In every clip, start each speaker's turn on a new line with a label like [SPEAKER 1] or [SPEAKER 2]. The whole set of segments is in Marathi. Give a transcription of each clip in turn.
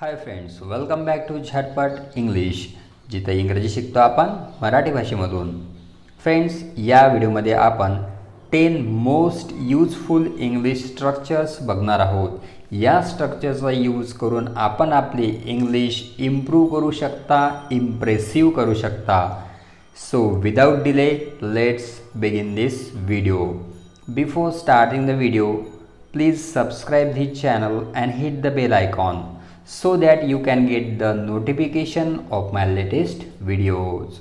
[SPEAKER 1] Hi friends welcome back to Zatpat English जिथे इंग्रजी शिकतो आपण मराठी भाषेमधून. फ्रेंड्स या व्हिडिओमध्ये आपण ten most useful English structures बघणार आहोत. या स्ट्रक्चरचा यूज करून आपण आपली इंग्लिश इम्प्रूव्ह करू शकता इम्प्रेसिव्ह करू शकता. So without delay let's begin this video before starting the video please subscribe the channel and hit the bell icon so that you can get the notification of my latest videos.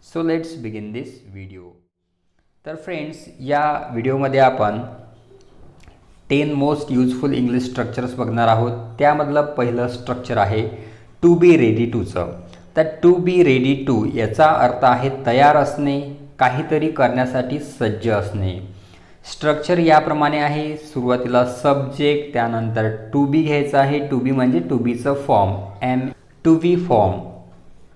[SPEAKER 1] So let's begin this video. तर फ्रेंड्स या व्हिडिओमध्ये आपण ten most useful English structures बघणार आहोत. त्यामधलं पहिलं स्ट्रक्चर आहे टू बी रेडी टूचं तर टू बी रेडी टू याचा अर्थ आहे तयार असणे काहीतरी करण्यासाठी सज्ज असणे. स्ट्रक्चर याप्रमाणे आहे. सुरुवातीला सब्जेक्ट त्यानंतर टू बी घ्यायचं आहे. टू बी म्हणजे to बीचं form am to be form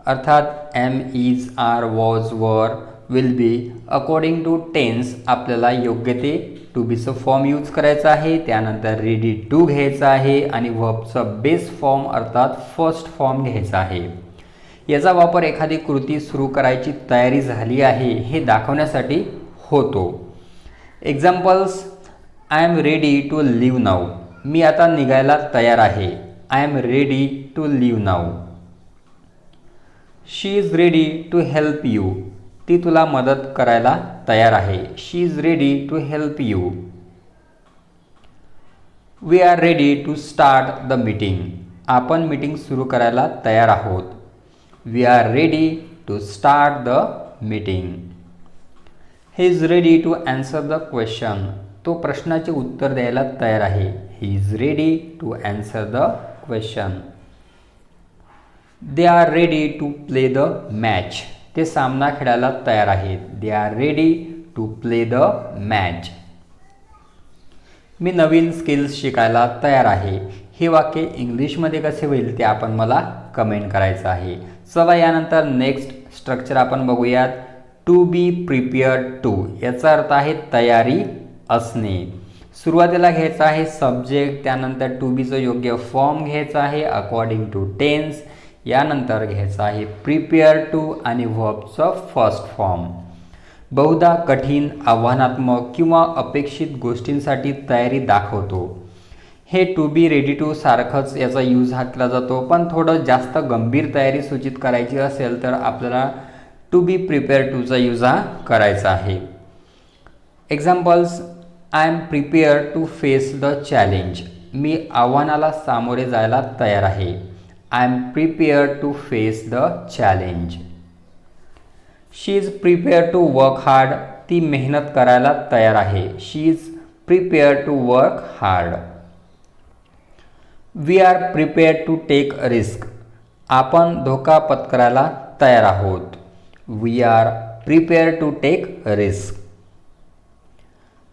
[SPEAKER 1] अर्थात am is are was were will be according to tense आपल्याला योग्य ते टू बीचं फॉर्म यूज करायचं आहे. त्यानंतर रेडी टू घ्यायचं आहे आणि वर्बचं बेस फॉर्म अर्थात फर्स्ट फॉर्म घ्यायचा आहे. याचा वापर एखादी कृती सुरू करायची तयारी झाली आहे हे दाखवण्यासाठी होतो. Examples I am ready to leave now मी आता निघायला तयार आहे. I am ready to leave now she is ready to help you ती तुला मदत करायला तयार आहे. She is ready to help you we are ready to start the meeting आपण मीटिंग सुरू करायला तयार आहोत. We are ready to start the meeting he is ready to answer the question तो प्रश्नाचे उत्तर द्यायला तयार आहे. He is ready to answer the question they are ready to play the match ते सामना खेळायला तयार आहेत. They are ready to play the match मी नवीन स्किल्स शिकायला तयार आहे. हे वाक्य इंग्लिशमध्ये कसे होईल ते आपण मला कमेंट करायचं आहे. चला यानंतर नेक्स्ट स्ट्रक्चर आपण बघूयात. टू बी प्रिपेअर्ड टू याचा अर्थ आहे तयारी असणे. सुरुवातीला घ्यायचं आहे सब्जेक्ट त्यानंतर टू बीचं योग्य फॉर्म घ्यायचा आहे अकॉर्डिंग टू टेन्स यानंतर घ्यायचं आहे प्रिपेअर टू आणि व्हर्बचं फर्स्ट फॉर्म बहुधा कठीण आव्हानात्मक किंवा अपेक्षित गोष्टींसाठी तयारी दाखवतो. हे टू बी रेडी टू सारखंच याचा यूज हा केला जातो पण थोडं जास्त गंभीर तयारी सूचित करायची असेल तर आपल्याला टू बी प्रिपेअर टूचा यूज हा करायचा आहे. Examples I am prepare to face the challenge मी आव्हानाला सामोरे जायला तयार आहे. I am prepare to face the challenge she is prepare to work hard ती मेहनत करायला तयार आहे. She is prepare to work hard we are prepare to take risk आपण धोका पत्करायला तयार आहोत. We are prepare to take risk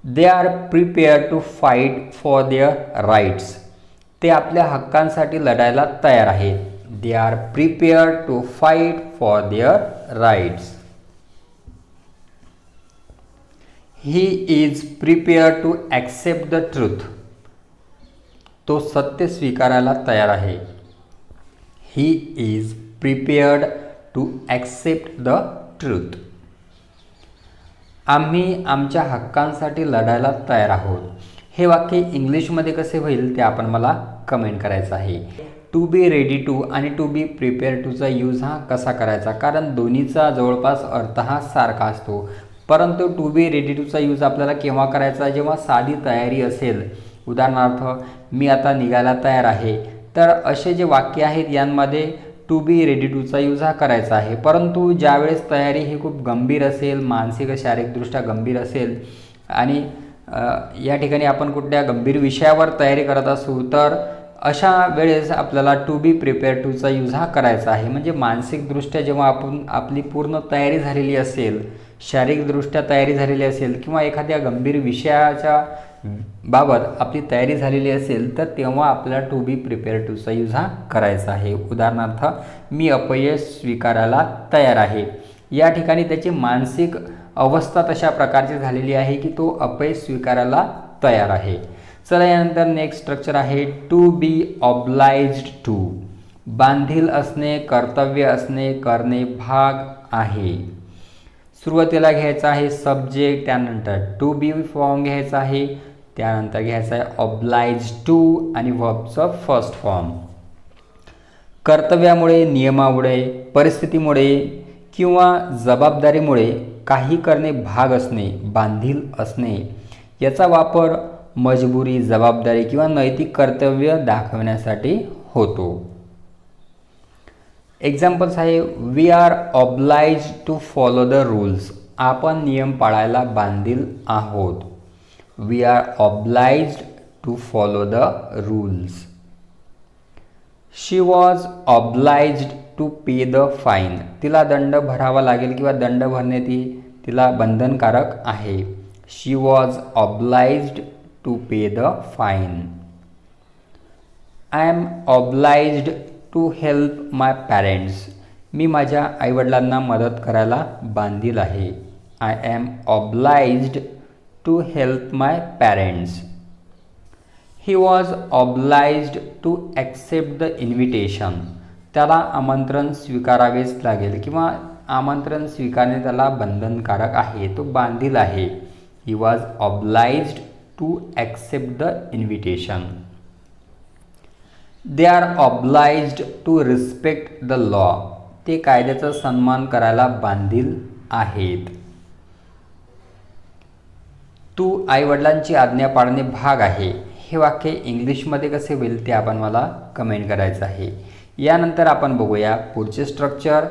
[SPEAKER 1] they are prepare to fight for their rights ते आपल्या हक्कांसाठी लढायला तयार आहेत they are prepare to fight for their rights he is prepare to accept the truth तो सत्य स्वीकारायला तयार आहे. He is prepared to accept the truth आम्ही आमच्या हक्कांसाठी लढायला तयार आहोत. हे वाक्य इंग्लिशमध्ये कसे होईल ते आपण मला कमेंट करायचं आहे. टू बी रेडी टू आणि टू बी प्रिपेअर टूचा यूज हा कसा करायचा? कारण दोन्हीचा जवळपास अर्थ हा सारखा असतो. परंतु टू बी रेडी टूचा यूज आपल्याला केव्हा करायचा? जेव्हा साधी तयारी असेल. उदाहरणार्थ मी आता निघायला तयार आहे. तर असे जे वाक्य आहेत यांमध्ये टू बी रेडी टूचा यूज हा करायचा आहे. परंतु ज्यावेळेस तयारी ही खूप गंभीर असेल मानसिक शारीरिकदृष्ट्या गंभीर असेल आणि या ठिकाणी आपण कुठल्या गंभीर विषयावर तयारी करत असू तर अशा वेळेस आपल्याला टू बी प्रिपेअर टूचा यूज हा करायचा आहे. म्हणजे मानसिकदृष्ट्या जेव्हा आपण आपली पूर्ण तयारी झालेली असेल शारीरिकदृष्ट्या तयारी झालेली असेल किंवा एखाद्या गंभीर विषयाच्या बाबत आपली तयारी झालेली असेल तर तेव्हा आपल्याला टू बी प्रिपेअर टूचा यूज हा करायचा आहे. उदाहरणार्थ मी अपयश स्वीकारायला तयार आहे. या ठिकाणी त्याची मानसिक अवस्था तशा प्रकारची झालेली आहे की तो अपयश स्वीकारायला तयार आहे. चला यानंतर नेक्स्ट स्ट्रक्चर आहे टू बी ऑब्लाइज्ड टू बांधील असणे कर्तव्य असणे करणे भाग आहे. सुरुवातीला घ्यायचा आहे सब्जेक्ट त्यानंतर टू बी फॉर्म घ्यायचा आहे. त्यानंतर घ्यायचं आहे ऑब्लाइज टू आणि वर्बचं फर्स्ट फॉर्म कर्तव्यामुळे नियमामुळे परिस्थितीमुळे किंवा जबाबदारीमुळे काही करणे भाग असणे बांधील असणे याचा वापर मजबुरी जबाबदारी किंवा नैतिक कर्तव्य दाखवण्यासाठी होतो. एक्झाम्पल्स आहे we are oblige to follow the rules आपण नियम पाळायला बांधील आहोत. We are obliged to follow the rules she was obliged to pay the fine तिला दंड भरावा लागेल किंवा दंड भरणे ती तिला बंधनकारक आहे. She was obliged to pay the fine I am obliged to help my parents मी माझ्या आईवडिलांना मदत करायला बांधील आहे. I am obliged to help my parents he was obliged to accept the invitation त्याला आमंत्रण स्वीकारावेच लागेल किंवा आमंत्रण स्वीकारणे त्याला बंधनकारक आहे तो बांधील आहे. He was obliged to accept the invitation they are obliged to respect the law ते कायद्याचा सन्मान करायला बांधील आहेत. तू आईवडिलांची आज्ञा पाळणे भाग आहे. हे वाक्य इंग्लिशमध्ये कसे होईल ते आपण मला कमेंट करायचं आहे. यानंतर आपण बघूया पुढचे structure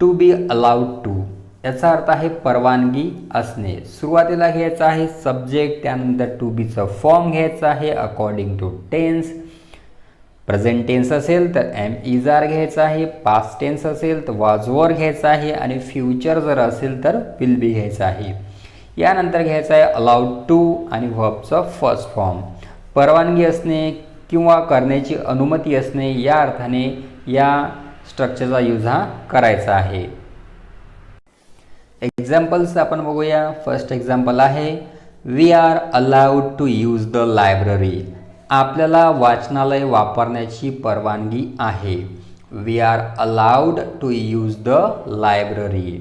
[SPEAKER 1] to be allowed to याचा अर्थ आहे परवानगी असणे. सुरुवातीला घ्यायचं आहे सब्जेक्ट त्यानंतर टू बीचं फॉर्म घ्यायचं आहे according to tense present tense असेल तर एम इजार घ्यायचा आहे. पास्ट टेन्स असेल तर वाजवर घ्यायचा आहे. आणि फ्युचर जर असेल तर विल बी घ्यायचं आहे. यानंतर घ्यायचं आहे अलाउड टू आणि व्हबचं फर्स्ट फॉर्म परवानगी असणे किंवा करण्याची अनुमती असणे या अर्थाने या स्ट्रक्चरचा यूज हा करायचा आहे. एक्झाम्पल्स आपण बघूया. फर्स्ट एक्झाम्पल आहे we are allowed to use the library आपल्याला वाचनालय वापरण्याची परवानगी आहे. We are allowed to use the library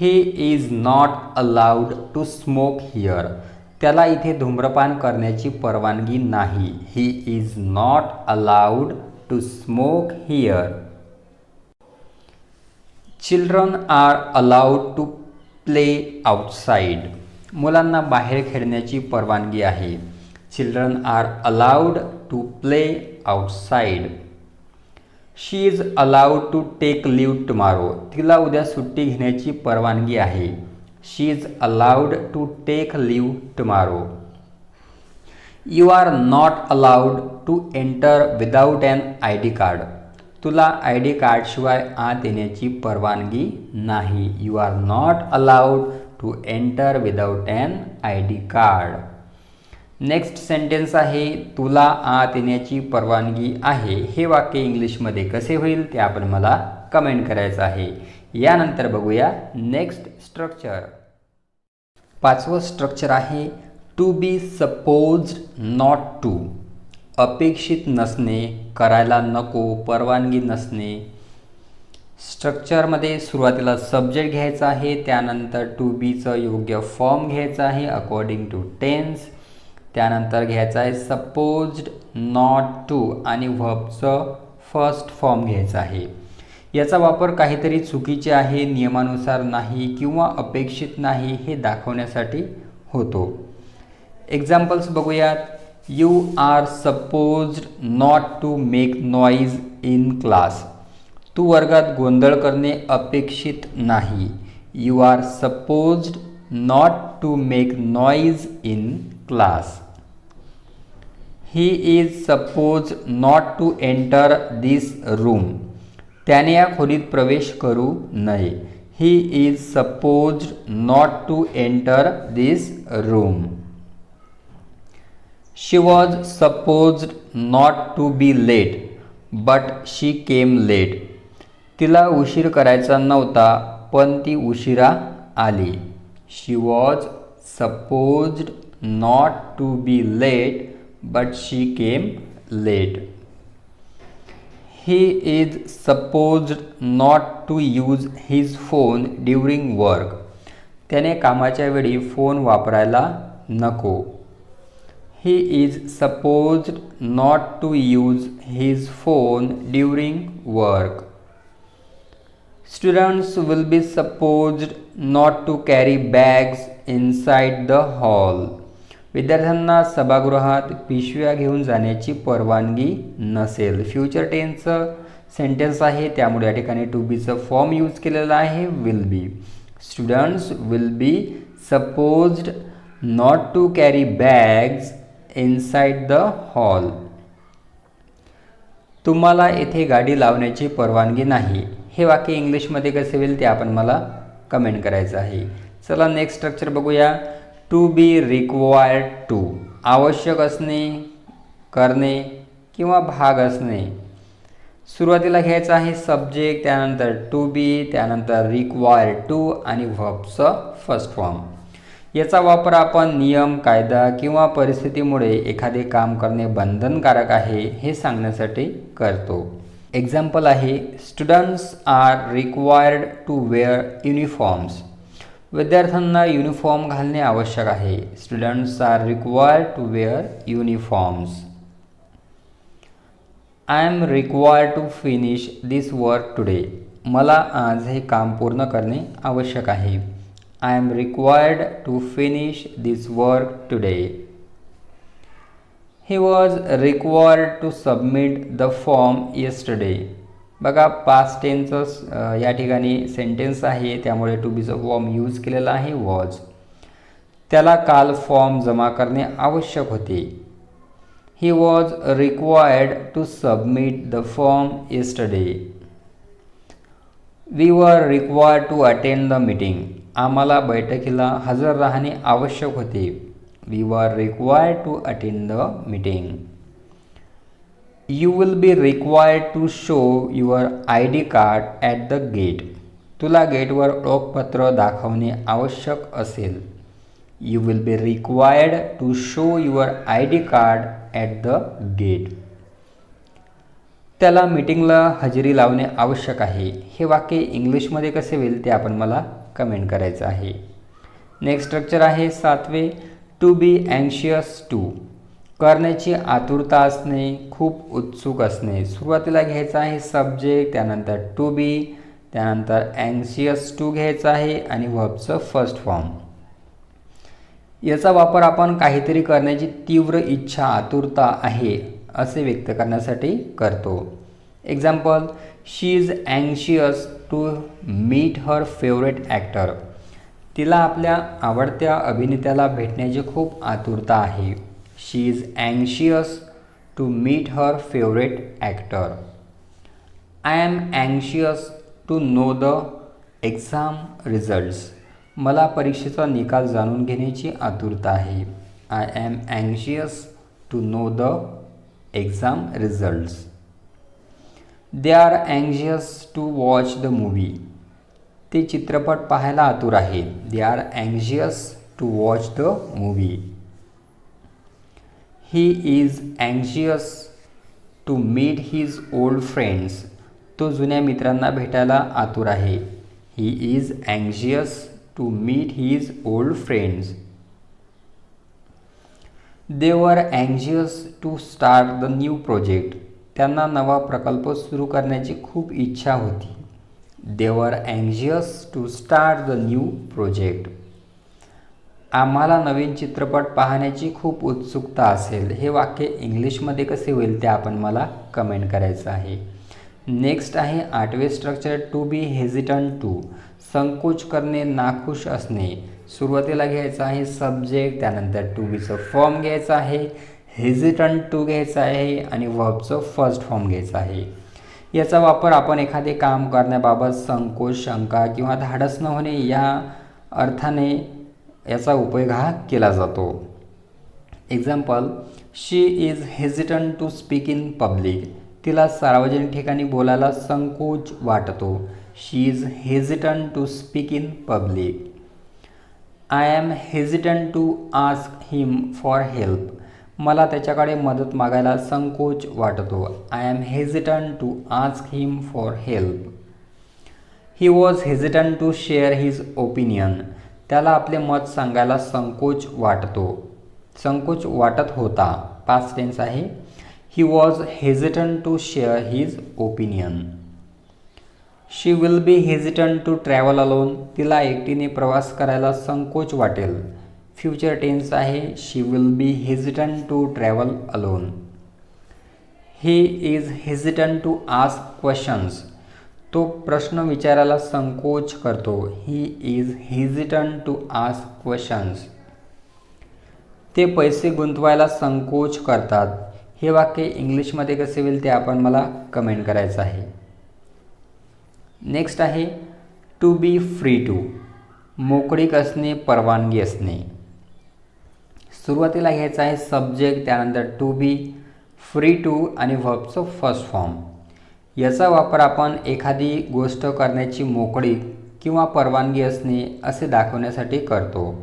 [SPEAKER 1] he is not allowed to smoke here त्याला इथे धूम्रपान करण्याची परवानगी नाही. He is not allowed to smoke here children are allowed to play outside मुलांना बाहेर खेळण्याची परवानगी आहे. Children are allowed to play outside she is allowed to take leave tomorrow तिला उद्या सुट्टी घेण्याची परवानगी आहे. She is allowed to take leave tomorrow you are not allowed to enter without an I D card तुला आय डी कार्डशिवाय आत येण्याची परवानगी नाही. You are not allowed to enter without an I D card next sentence आहे तुला आत येण्याची परवानगी आहे. हे वाक्य इंग्लिशमध्ये कसे होईल ते आपण मला कमेंट करायचं आहे. यानंतर बघूया नेक्स्ट स्ट्रक्चर पाचवं स्ट्रक्चर आहे to be suppose not to अपेक्षित नसणे करायला नको परवानगी नसणे. स्ट्रक्चरमध्ये सुरुवातीला सब्जेक्ट घ्यायचा आहे त्यानंतर टू बीचं योग्य फॉर्म घ्यायचं आहे अकॉर्डिंग टू टेन्स त्यानंतर घ्यायचं आहे सपोज्ड नॉट टू आणि व्हबचं फर्स्ट फॉर्म घ्यायचा आहे. याचा वापर काहीतरी चुकीचे आहे नियमानुसार नाही किंवा अपेक्षित नाही हे दाखवण्यासाठी होतो. एक्झाम्पल्स बघूयात. You are supposed not to make noise in class तू वर्गात गोंधळ करणे अपेक्षित नाही. You are supposed not to make noise in class he is suppose not to enter this room त्याने या खोलीत प्रवेश करू नये. He is suppose not to enter this room she was suppose not to be late but she came late तिला उशीर करायचा नव्हता पण ती उशिरा आली. She was suppose not to be late but she came late he is supposed not to use his phone during work त्याने कामाच्या वेळी फोन वापरायला नको. He is supposed not to use his phone during work students will be supposed not to carry bags inside the hall विद्यार्थ्यांना सभागृहात पिशव्या घेऊन जाण्याची परवानगी नसेल. फ्युचर टेन्सचं सेंटेन्स आहे. त्यामुळे या ठिकाणी टू बीचं फॉर्म यूज केलेलं आहे. Will be students will be supposed not to carry bags inside the hall तुम्हाला येथे गाडी लावण्याची परवानगी नाही. हे वाक्य इंग्लिशमध्ये कसे होईल ते आपण मला कमेंट करायचं आहे. चला नेक्स्ट स्ट्रक्चर बघूया. To be required to. आवश्यक असणे करणे किंवा भाग असणे. सुरुवातीला घ्यायचं आहे सब्जेक्ट त्यानंतर टू बी त्यानंतर रिक्वायर्ड टू आणि व्हबचं फर्स्ट फॉर्म याचा वापर आपण नियम कायदा किंवा परिस्थितीमुळे एखादे काम करणे बंधनकारक आहे हे सांगण्यासाठी करतो. एक्झाम्पल आहे students are required to wear uniforms विद्यार्थ्यांना युनिफॉर्म घालणे आवश्यक आहे. Students are required to wear uniforms I am required to finish this work today मला आज हे काम पूर्ण करणे आवश्यक आहे. I am required to finish this work today he was required to submit the form yesterday बघा पास्ट टेनचं या ठिकाणी सेंटेन्स आहे त्यामुळे टू बीचं फॉर्म यूज केलेला आहे वॉज त्याला काल फॉर्म जमा करणे आवश्यक होते. He was required to submit the form yesterday we were required to attend the meeting आम्हाला बैठकीला हजर राहणे आवश्यक होते. We were required to attend the meeting you will be required to show your I D card at the gate तुला गेटवर ओळखपत्र दाखवणे आवश्यक असेल. You will be required to show your I D card at the gate त्याला मीटिंगला हजेरी लावणे आवश्यक आहे. हे वाक्य इंग्लिशमध्ये कसे होईल ते आपण मला कमेंट करायचं आहे. नेक्स्ट स्ट्रक्चर आहे सातवे. टू बी अँशियस टू करण्याची आतुरता असणे खूप उत्सुक असणे. सुरुवातीला घ्यायचं आहे सब्जेक्ट त्यानंतर टू बी त्यानंतर अँशियस टू घ्यायचं आहे आणि व्हबचं फर्स्ट फॉर्म याचा वापर आपण काहीतरी करण्याची तीव्र इच्छा आतुरता आहे असे व्यक्त करण्यासाठी करतो. Example she is अँशियस to meet her favourite actor तिला आपल्या आवडत्या अभिनेत्याला भेटण्याची खूप आतुरता आहे. She is अँशियस to meet her favourite actor I am अँशियस to know the exam results मला परीक्षेचा निकाल जाणून घेण्याची आतुरता आहे. I M अँशियस to know the exam results they are अँशियस to watch the movie ते चित्रपट पाहायला आतुर आहे. They are अँशियस to watch the movie he is अँशियस to meet his old friends तो जुन्या मित्रांना भेटायला आतुर आहे. He is अँशियस to meet his old friends they were अँशियस to start the new project त्यांना नवा प्रकल्प सुरू करण्याची खूप इच्छा होती. They were अँशियस to start the new project आम्हाला नवीन चित्रपट पाहण्याची खूप उत्सुकता असेल. हे वाक्य इंग्लिशमध्ये कसे होईल ते आपण मला कमेंट करायचं आहे. नेक्स्ट आहे आठवे structure to be hesitant to संकोच करणे नाखुश असणे. सुरुवातीला घ्यायचं आहे सब्जेक्ट त्यानंतर टू बीचं फॉर्म घ्यायचं आहे. हेजिटंट टू घ्यायचं आहे आणि वर्बचं फर्स्ट फॉर्म घ्यायचं आहे. याचा वापर आपण एखादे काम करण्याबाबत संकोच शंका किंवा धाडस न होणे या अर्थाने याचा उपयोग हा केला जातो. Example she is hesitant to speak in public तिला सार्वजनिक ठिकाणी बोलायला संकोच वाटतो. She is hesitant to speak in public I am hesitant to ask him for help मला त्याच्याकडे मदत मागायला संकोच वाटतो. I am hesitant to ask him for help he was hesitant to share his opinion त्याला आपले मत सांगायला संकोच वाटतो. संकोच वाटत होता. पाच टेन्स आहे. He was hesitant to share his opinion she will be hesitant to travel alone तिला एकटीने प्रवास करायला संकोच वाटेल. फ्युचर टेन्स आहे. She will be hesitant to travel alone he is hesitant to ask questions तो प्रश्न विचारायला संकोच करतो. He is hesitant to ask questions ते पैसे गुंतवायला संकोच करतात. हे वाक्य इंग्लिशमध्ये कसे होईल ते आपण मला कमेंट करायचं आहे. नेक्स्ट आहे टू बी फ्री टू मोकळीक असणे परवानगी असणे. सुरुवातीला घ्यायचं आहे सब्जेक्ट त्यानंतर टू बी फ्री टू आणि व्हर्बचं फर्स्ट फॉर्म याचा वापर आपण एखादी गोष्ट करण्याची मोकळीक किंवा परवानगी असणे असे दाखवण्यासाठी करतो.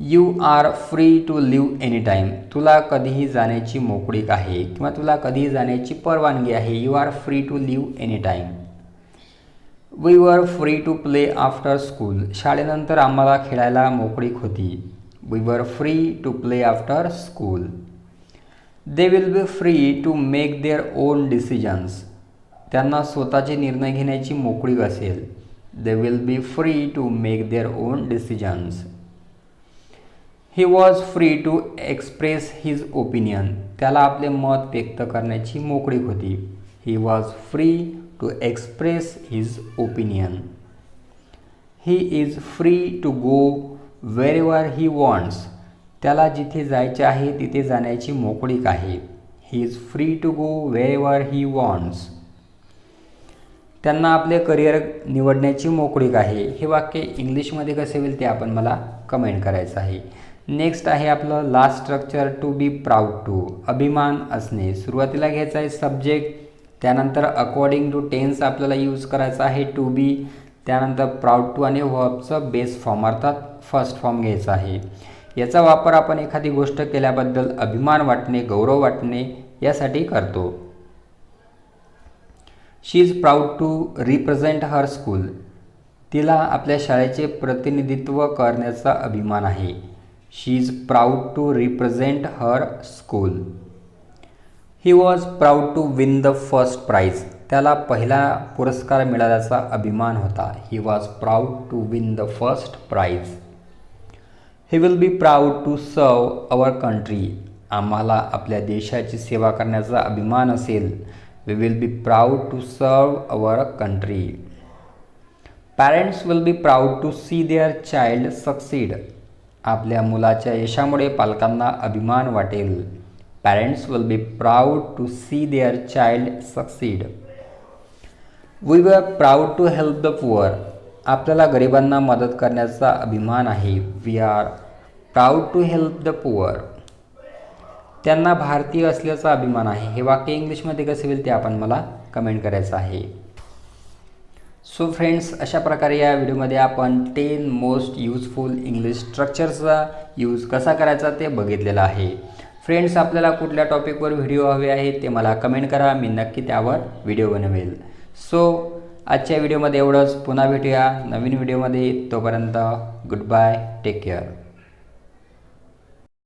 [SPEAKER 1] You are free to leave any time तुला कधीही जाण्याची मोकळीक आहे किंवा तुला कधीही जाण्याची परवानगी आहे. You are free to leave any time we were free to play after school शाळेनंतर आम्हाला खेळायला मोकळीक होती. We were free to play after school they will be free to make their own decisions त्यांना स्वतःचे निर्णय घेण्याची मोकळीक असेल. They will be free to make their own decisions he was free to express his opinion त्याला आपले मत व्यक्त करण्याची मोकळीक होती. He was free to express his opinion he is free to go wherever he wants त्याला जिथे जायचे आहे तिथे जाण्याची मोकळीक आहे he is free to go wherever he wants त्यांना आपले करिअर निवडण्याची मोकळीक आहे हे वाक्य इंग्लिशमध्ये कसे होईल ते आपण मला कमेंट करायचं आहे. नेक्स्ट आहे आपलं last structure to be proud to अभिमान असणे. सुरुवातीला घ्यायचं आहे सब्जेक्ट त्यानंतर अकॉर्डिंग टू टेन्स आपल्याला यूज करायचा आहे टू बी त्यानंतर प्राऊड टू आणि व्हबचं बेस फॉर्म अर्थात फर्स्ट फॉर्म घ्यायचा आहे. याचा वापर आपण एखादी गोष्ट केल्याबद्दल अभिमान वाटणे गौरव वाटणे यासाठी करतो. She is proud to represent her school तिला आपल्या शाळेचे प्रतिनिधित्व करण्याचा अभिमान आहे. She is proud to represent her school he was proud to win the first prize त्याला पहिला पुरस्कार मिळाल्याचा अभिमान होता. He was proud to win the first prize he will be proud to serve our country आम्हाला आपल्या देशाची सेवा करण्याचा अभिमान असेल. We will be proud to serve our country parents will be proud to see their child succeed आपल्या मुलाच्या यशामुळे पालकांना अभिमान वाटेल. Parents will be proud to see their child succeed we were proud to help the poor आपल्याला गरिबांना मदत करण्याचा अभिमान आहे. We are proud to help the poor त्यांना भारतीय असल्याचा अभिमान आहे. हे वाक्य इंग्लिशमध्ये कसे होईल ते आपण मला कमेंट करायचं आहे. सो फ्रेंड्स अशा प्रकारे या व्हिडिओमध्ये आपण टेन मोस्ट यूजफुल इंग्लिश स्ट्रक्चरचा यूज कसा करायचा ते बघितलेलं आहे. फ्रेंड्स आपल्याला कुठल्या टॉपिकवर व्हिडिओ हवे आहेत ते मला कमेंट करा. मी नक्की त्यावर व्हिडिओ बनवेल. सो आजच्या व्हिडिओमध्ये एवढंच. पुन्हा भेटूया नवीन व्हिडिओमध्ये. तोपर्यंत गुड बाय टेक केअर